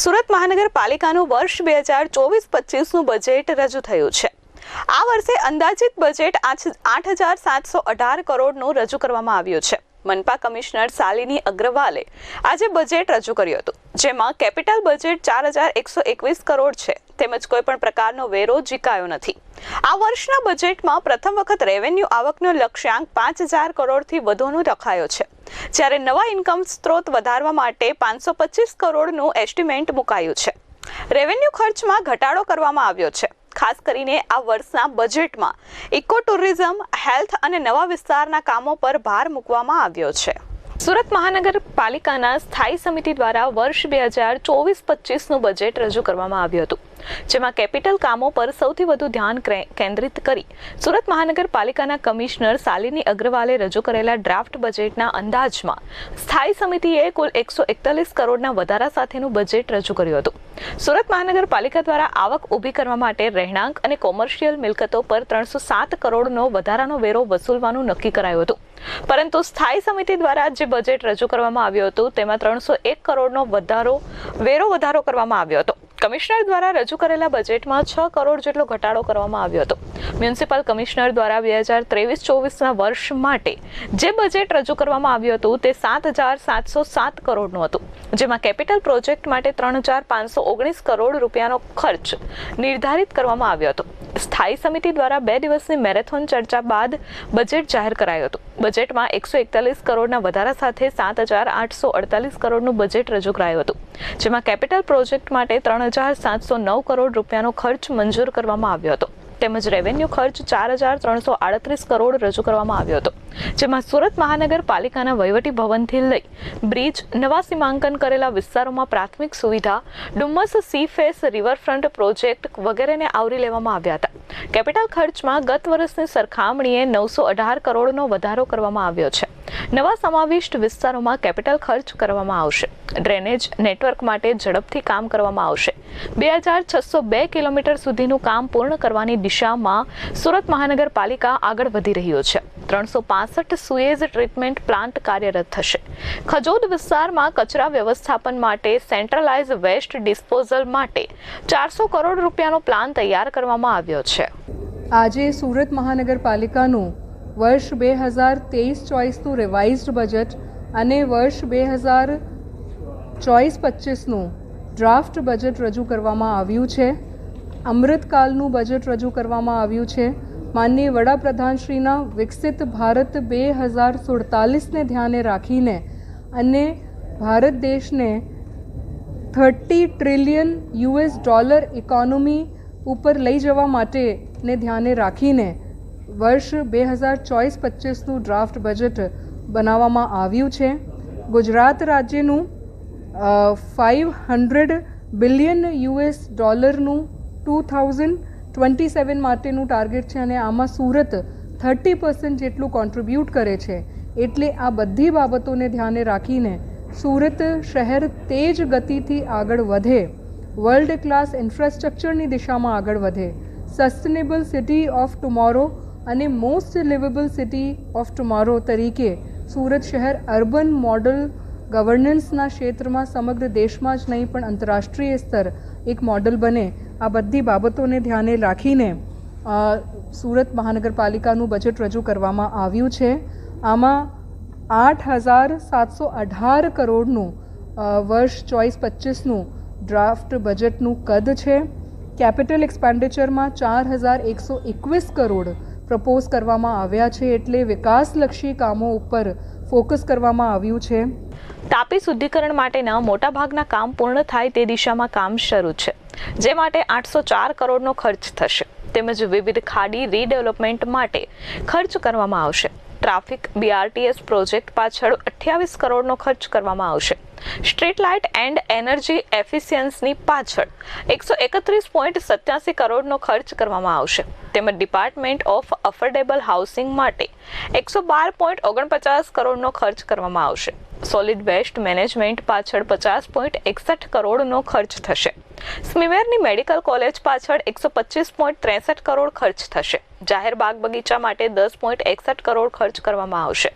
સુરત મહાનગરપાલિકાનું વર્ષ બે હજાર ચોવીસ પચીસનું બજેટ રજૂ થયું છે. આ વર્ષે અંદાજિત બજેટ આઠ હજાર સાતસો અઢાર કરોડનું રજૂ કરવામાં આવ્યું છે. મનપા કમિશનર શાલિની અગ્રવાલે આજે બજેટ રજૂ કર્યું હતું, જેમાં કેપિટલ બજેટ ચાર હજાર એકસો એકવીસ કરોડ છે, તેમજ કોઈ પણ પ્રકારનો વેરો ઝીકાયો નથી. આ વર્ષના બજેટમાં પ્રથમ વખત રેવન્યુ આવકનો લક્ષ્યાંક પાંચ હજાર કરોડથી વધુનો રખાયો છે. જ્યારે નવા ઇન્કમ સ્ત્રોત વધારવા માટે પાંચસો પચીસ કરોડનું એસ્ટિમેટ મુકાયું છે. રેવન્યુ ખર્ચમાં ઘટાડો કરવામાં આવ્યો છે. ખાસ કરીને આ વર્ષના બજેટમાં ઇકો ટુરિઝમ હેલ્થ અને નવા વિસ્તારના કામો પર ભાર મૂકવામાં આવ્યો છે. સુરત મહાનગરપાલિકાના સ્થાયી સમિતિ દ્વારા વર્ષ બે હજાર ચોવીસ પચીસનું બજેટ રજૂ કરવામાં આવ્યું હતું. જેમાં કેપિટલ કામો પર સૌથી વધુ ધ્યાન કેન્દ્રિત કરી. સુરત મહાનગરપાલિકાના કમિશનર શાલિની અગ્રવાલે રજૂ કરેલા ડ્રાફ્ટ બજેટના અંદાજમાં સ્થાયી સમિતિએ કુલ એકસો એકતાલીસ કરોડના વધારા સાથેનું બજેટ રજૂ કર્યું હતું. સુરત મહાનગરપાલિકા દ્વારા આવક ઊભી કરવા માટે રહેણાંક અને કોમર્શિયલ મિલકતો પર ત્રણસો સાત કરોડનો વધારાનો વેરો વસૂલવાનું નક્કી કરાયું હતું. પરંતુ સ્થાયી સમિતિ દ્વારા જે બજેટ રજૂ કરવામાં આવ્યું હતું, તેમાં ત્રણસો એક કરોડનો વધારો, વેરો વધારો કરવામાં આવ્યો હતો. કમિશનર દ્વારા રજૂ કરેલા બજેટમાં છ કરોડ જેટલો ઘટાડો કરવામાં આવ્યો હતો. મ્યુનિસિપલ કમિશનર દ્વારા બે હજાર ત્રેવીસ ચોવીસના વર્ષ માટે જે બજેટ રજૂ કરવામાં આવ્યું હતું તે સાત હજાર સાતસો સાત કરોડનું હતું, જેમાં કેપિટલ પ્રોજેક્ટ માટે ત્રણ હજાર પાંચસો ઓગણીસ કરોડ રૂપિયાનો ખર્ચ નિર્ધારિત કરવામાં આવ્યો હતો. સ્થાયી સમિતિ દ્વારા બે દિવસની મેરેથોન ચર્ચા બાદ બજેટ જાહેર કરાયું હતું. બજેટમાં એકસો એકતાલીસ કરોડના વધારા સાથે સાત હજાર આઠસો અડતાલીસ કરોડનું બજેટ રજૂ કરાયું હતું. જેમાં કેપિટલ પ્રોજેક્ટ માટે ત્રણ હજાર સાતસો નવ કરોડ રૂપિયાનો ખર્ચ મંજૂર કરવામાં આવ્યો હતો. તેમજ રેવન્યુ ખર્ચ ચાર હજાર ત્રણસો આડત્રીસ કરોડ રજૂ કરવામાં આવ્યો હતો, જેમાં સુરત મહાનગરપાલિકાના વહીવટી ભવનથી લઈ બ્રિજ, નવા સીમાંકન કરેલા વિસ્તારોમાં પ્રાથમિક સુવિધા, Dumas sea face riverfront project વગેરેને આવરી લેવામાં આવ્યા હતા. કેપિટલ ખર્ચમાં ગત વર્ષની સરખામણીએ નવસો અઢાર કરોડનો વધારો કરવામાં આવ્યો છે. નવા સમાવિષ્ટ વિસ્તારોમાં કેપિટલ ખર્ચ કરવામાં આવશે. ડ્રેનેજ નેટવર્ક માટે ઝડપથી કામ કરવામાં આવશે. બે હજાર છસો બે કિલોમીટર સુધીનું કામ પૂર્ણ કરવાની દિશામાં સુરત મહાનગરપાલિકા આગળ વધી રહ્યો છે. ત્રણસો પાસઠ સુએઝ ટ્રીટમેન્ટ પ્લાન્ટ કાર્યરત થશે. ખજોદ વિસ્તારમાં કચરા વ્યવસ્થાપન માટે સેન્ટ્રલાઇઝ વેસ્ટ ડિસ્પોઝલ માટે ચારસો કરોડ રૂપિયાનો પ્લાન તૈયાર કરવામાં આવ્યો છે. આજે સુરત મહાનગરપાલિકાનું વર્ષ બે હજાર તેવીસ ચોવીસનું રિવાઇઝડ બજેટ અને વર્ષ બે હજાર ચોવીસ પચીસનું ડ્રાફ્ટ બજેટ રજૂ કરવામાં આવ્યું છે. અમૃતકાલનું બજેટ રજૂ કરવામાં આવ્યું છે. માનનીય વડાપ્રધાનશ્રીના વિકસિત ભારત બે હજાર સુડતાલીસને ધ્યાને રાખીને અને ભારત દેશને thirty trillion US dollar economy ઉપર લઈ જવા માટેને ધ્યાને રાખીને વર્ષ બે હજાર ચોવીસ પચીસનું ડ્રાફ્ટ બજેટ બનાવવામાં આવ્યું છે. ગુજરાત રાજ્યનું ફાઇવ હંડ્રેડ બિલિયન યુએસ ડોલરનું ટુ થાઉઝન્ડ ટ્વેન્ટી સેવન માટેનું ટાર્ગેટ છે અને આમાં સુરત થર્ટી પર્સન્ટ જેટલું કોન્ટ્રીબ્યુટ કરે છે. એટલે આ બધી બાબતોને ધ્યાને રાખીને સુરત શહેર તેજ ગતિથી આગળ વધે. વર્લ્ડ ક્લાસ ઇન્ફ્રાસ્ટ્રક્ચરની દિશામાં આગળ વધે. સસ્ટેનેબલ સિટી ઓફ ટુમોરો અને most liveable city of tomorrow તરીકે સુરત શહેર અર્બન મોડલ ગવર્નન્સના ક્ષેત્રમાં સમગ્ર દેશમાં જ નહીં, પણ આંતરરાષ્ટ્રીય સ્તર એક મોડલ બને. આ બધી બાબતોને ધ્યાને રાખીને સુરત મહાનગરપાલિકાનું બજેટ રજૂ કરવામાં આવ્યું છે. આમાં આઠ હજાર સાતસો અઢાર કરોડનું વર્ષ ચોઈસ પચીસનું ડ્રાફ્ટ બજેટનું કદ છે. કેપિટલ એક્સપેન્ડિચરમાં ચાર હજાર એકસો એકવીસ કરોડ પ્રપોઝ કરવામાં આવ્યા છે એટલે વિકાસલક્ષી કામો ઉપર ફોકસ કરવામાં આવ્યું છે. તાપી શુદ્ધિકરણ માટેના મોટાભાગના કામ પૂર્ણ થાય તે દિશામાં કામ શરૂ છે, જે માટે આઠસો ચાર કરોડનો ખર્ચ થશે. તેમજ વિવિધ ખાડી રીડેવલપમેન્ટ માટે ખર્ચ કરવામાં આવશે. ટ્રાફિક બીઆરટીએસ પ્રોજેક્ટ પાછળ અઠ્યાવીસ કરોડનો ખર્ચ કરવામાં આવશે. સ્ટ્રીટ લાઇટ એન્ડ એનર્જી એફિશિયન્સની પાછળ એકસો એકત્રીસ પોઈન્ટ સત્યાસી કરોડનો ખર્ચ કરવામાં આવશે. તેમજ ડિપાર્ટમેન્ટ ઓફ અફોર્ડેબલ હાઉસિંગ માટે એકસો બાર પોઈન્ટ ઓગણપચાસ કરોડનો ખર્ચ કરવામાં આવશે. સોલિડ વેસ્ટ મેનેજમેન્ટ પાછળ પચાસ પોઈન્ટ એકસઠ કરોડનો ખર્ચ થશે. સ્મીમેરની મેડિકલ કોલેજ પાછળ એકસો પચીસ પોઈન્ટ ત્રેસઠ કરોડ ખર્ચ થશે. જાહેર બાગ બગીચા માટે દસ પોઈન્ટ એકસઠ કરોડ ખર્ચ કરવામાં આવશે.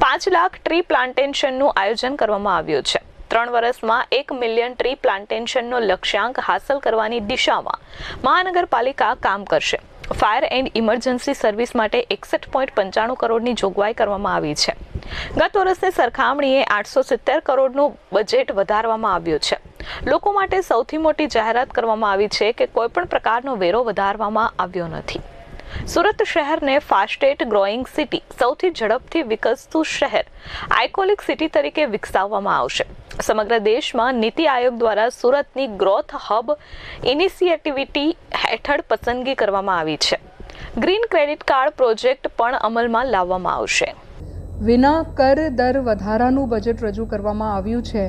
પાંચ લાખ ટ્રી પ્લાન્ટેશનનું આયોજન કરવામાં આવ્યું છે. ત્રણ વર્ષમાં એક મિલિયન ટ્રી પ્લાન્ટેશનનો લક્ષ્યાંક હાંસલ કરવાની દિશામાં મહાનગરપાલિકા કામ કરશે. ફાયર એન્ડ ઇમરજન્સી સર્વિસ માટે એકસઠ પોઈન્ટ પંચાણું કરોડની જોગવાઈ કરવામાં આવી છે. ગત વર્ષની સરખામણીએ આઠસો સિત્તેર કરોડનું બજેટ વધારવામાં આવ્યું છે. લોકો માટે સૌથી મોટી જાહેરાત કરવામાં આવી છે કે કોઈપણ પ્રકારનો વેરો વધારવામાં આવ્યો નથી. સુરત શહેરને ફાસ્ટેટ ગ્રોઈંગ સિટી સૌથી ઝડપથી વિકસતું શહેર આઇકોલિક સિટી તરીકે વિકસાવવામાં આવશે. સમગ્ર દેશમાં નીતિ આયોગ દ્વારા સુરતની ગ્રોથ હબ ઇનિશિયેટિવિટી હેઠળ પસંદગી કરવામાં આવી છે. ગ્રીન ક્રેડિટ કાર્ડ પ્રોજેક્ટ પણ અમલમાં લાવવામાં આવશે. વિના કર દર વધારાનું બજેટ રજૂ કરવામાં આવ્યું છે.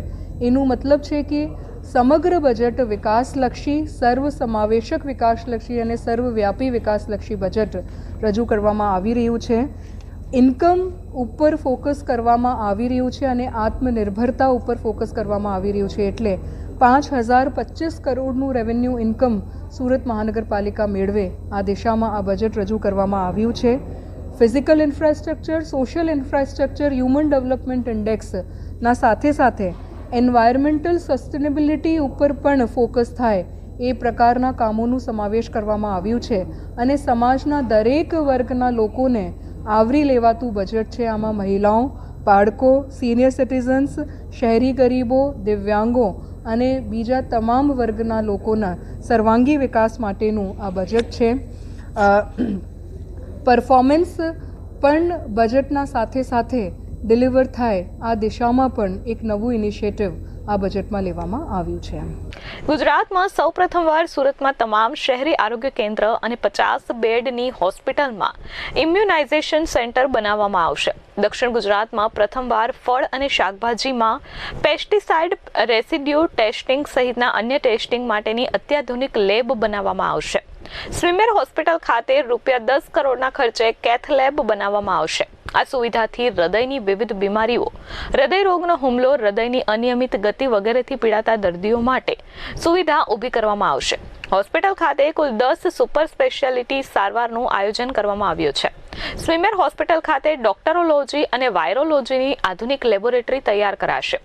એનું મતલબ છે કે સમગ્ર બજેટ વિકાસલક્ષી, સર્વસમાવેશક વિકાસલક્ષી અને સર્વવ્યાપી વિકાસલક્ષી બજેટ રજૂ કરવામાં આવી રહ્યું છે. ઇન્કમ ઉપર ફોકસ કરવામાં આવી રહ્યું છે અને આત્મનિર્ભરતા ઉપર ફોકસ કરવામાં આવી રહ્યું છે એટલે પાંચ હજાર પચીસ કરોડનું રેવન્યુ ઇન્કમ સુરત મહાનગરપાલિકા મેળવે. આ દિશામાં આ બજેટ રજૂ કરવામાં આવ્યું છે. Physical infrastructure, social infrastructure, human development ઇન્ડેક્સના સાથે સાથે એન્વાયરમેન્ટલ સસ્ટેનેબિલિટી ઉપર પણ ફોકસ થાય એ પ્રકારના કામોનું સમાવેશ કરવામાં આવ્યું છે. અને સમાજના દરેક વર્ગના લોકોને આવરી લેવાતું બજેટ છે આમાં મહિલાઓ, બાળકો, સિનિયર સિટીઝન્સ, શહેરી ગરીબો, દિવ્યાંગો અને બીજા તમામ વર્ગના લોકોના સર્વાંગી વિકાસ માટેનું આ બજેટ છે. પરફોર્મન્સ પણ બજેટના સાથે સાથે ડિલિવર થાય આ દિશામાં પણ એક નવું ઇનિશિયેટિવ આ બજેટમાં લેવામાં આવ્યું છે. ગુજરાતમાં સૌ પ્રથમવાર સુરતમાં તમામ શહેરી આરોગ્ય કેન્દ્ર અને પચાસ બેડની હોસ્પિટલમાં ઇમ્યુનાઇઝેશન સેન્ટર બનાવવામાં આવશે. દક્ષિણ ગુજરાતમાં પ્રથમવાર ફળ અને શાકભાજીમાં પેસ્ટિસાઇડ રેસિડ્યુ ટેસ્ટિંગ સહિતના અન્ય ટેસ્ટિંગ માટેની અત્યાધુનિક લેબ બનાવવામાં આવશે. સ્વિમેર હોસ્પિટલ ખાતે રૂપિયા દસ કરોડના ખર્ચે કેથ લેબ બનાવવામાં આવશે. આ સુવિધાથી હૃદયની વિવિધ બીમારીઓ, હૃદય રોગનો હુમલો, હૃદયની અનિયમિત ગતિ વગેરેથી પીડાતા દર્દીઓ માટે સુવિધા ઊભી કરવામાં આવશે. હોસ્પિટલ ખાતે કુલ દસ સુપર સ્પેશિયાલિટી સારવારનું આયોજન કરવામાં આવ્યું છે. સ્વિમેર હોસ્પિટલ ખાતે ડોક્ટરોલોજી અને વાયરોલોજીની આધુનિક લેબોરેટરી તૈયાર કરાશે.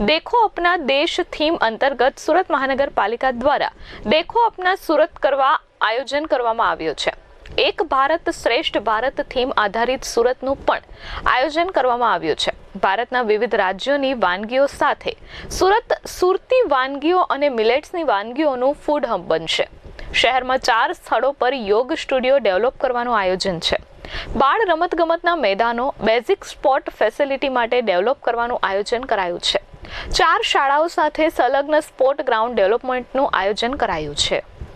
દેખો અપના દેશ થીમ અંતર્ગત સુરત મહાનગરપાલિકા દ્વારા દેખો અપના સુરત કરવા આયોજન કરવામાં આવ્યું છે. એક ભારત શ્રેષ્ઠ ભારત થીમ આધારિત સુરતનું પણ આયોજન કરવામાં આવ્યું છે. ભારતના વિવિધ રાજ્યોની વાનગીઓ સાથે સુરત સુરતી વાનગીઓ અને મિલેટ્સની વાનગીઓનું ફૂડ હબ બનશે. શહેરમાં ચાર સ્થળો પર યોગ સ્ટુડિયો ડેવલપ કરવાનું આયોજન છે. બાળ રમતગમતના મેદાનો, બેઝિક સ્પોર્ટ ફેસિલિટી માટે ડેવલપ કરવાનું આયોજન કરાયું છે. ચાર શાળાઓ સાથે સંલગ્ન સ્પોર્ટ ગ્રાઉન્ડ ડેવલપમેન્ટનું આયોજન કરાયું છે.